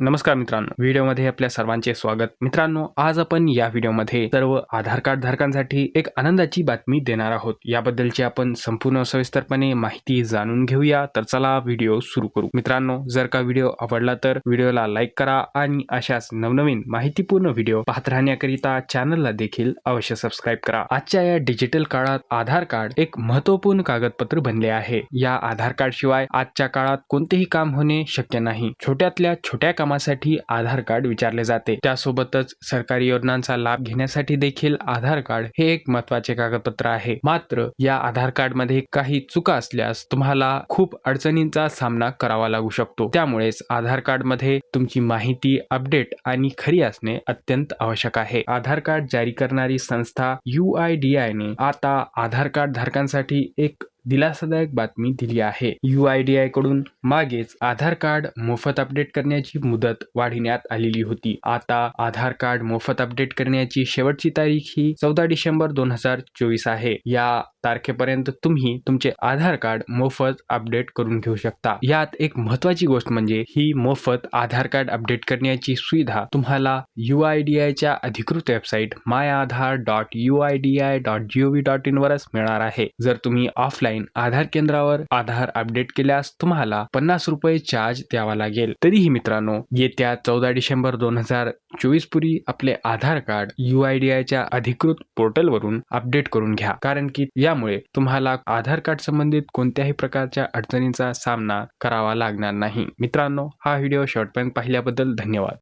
नमस्कार मित्रांनो व्हिडिओमध्ये आपल्या सर्वांचे स्वागत. मित्रांनो आज आपण या व्हिडिओमध्ये सर्व आधार कार्ड धारकांसाठी एक आनंदाची बातमी देणार आहोत. याबद्दलची आपण संपूर्ण सविस्तरपणे माहिती जाणून घेऊया. तर चला व्हिडिओ सुरू करू. मित्रांनो जर का व्हिडिओ आवडला तर व्हिडिओला लाईक करा आणि अशाच नवनवीन माहितीपूर्ण व्हिडिओ पाहत राहण्याकरिता चॅनलला देखील अवश्य सबस्क्राईब करा. आजच्या या डिजिटल काळात आधार कार्ड एक महत्त्वपूर्ण कागदपत्र बनले आहे. या आधार कार्ड शिवाय आजच्या काळात कोणतेही काम होणे शक्य नाही. छोट्यातल्या छोट्या कामासाठी आधार कार्ड विचारले जाते. त्यासोबतच सरकारी योजनांचा लाभ घेण्यासाठी देखील आधार कार्ड हे एक महत्त्वाचे कागदपत्र आहे. मात्र या आधार कार्डमध्ये काही चुका असल्यास तुम्हाला खूप अडचणींचा सामना करावा लागू शकतो. त्यामुळेच आधार कार्डमध्ये तुमची माहिती अपडेट आणि खरी असणे अत्यंत आवश्यक आहे. आधार कार्ड जारी करणारी संस्था यू आय डी आय ने आता आधार कार्ड धारकांसाठी एक दिलासादायक बातमी दिली आहे. यू आय डी आयकडून मागेच आधार कार्ड मोफत अपडेट करण्याची मुदत वाढविण्यात आलेली होती. आता आधार कार्ड मोफत अपडेट करण्याची शेवटची तारीख ही चौदा डिसेंबर दोन हजार चोवीस आहे. या तारखेपर्यंत तुम्ही तुमचे आधार कार्ड मोफत अपडेट करून घेऊ शकता. यात एक महत्वाची गोष्ट म्हणजे ही मोफत आधार कार्ड अपडेट करण्याची सुविधा तुम्हाला यू आय डी आयच्या अधिकृत website my Aadhaar dot U I D I dot G O V dot in वरच मिळणार आहे. जर तुम्ही ऑफलाईन आधार केंद्रावर आधार अपडेट केल्यास तुम्हाला पन्नास रुपये चार्ज द्यावा लागेल. तरीही मित्रांनो येत्या चौदा डिसेंबर दोन हजार चोवीस पूर्वी आपले Aadhaar card U I D आयच्या अधिकृत पोर्टलवरून अपडेट करून घ्या. कारण की या यामुळे तुम्हाला आधार कार्ड संबंधित कोणत्याही प्रकारच्या अडचणींचा सामना करावा लागणार नाही. मित्रांनो हा व्हिडिओ शेवटपर्यंत पाहिल्याबद्दल धन्यवाद.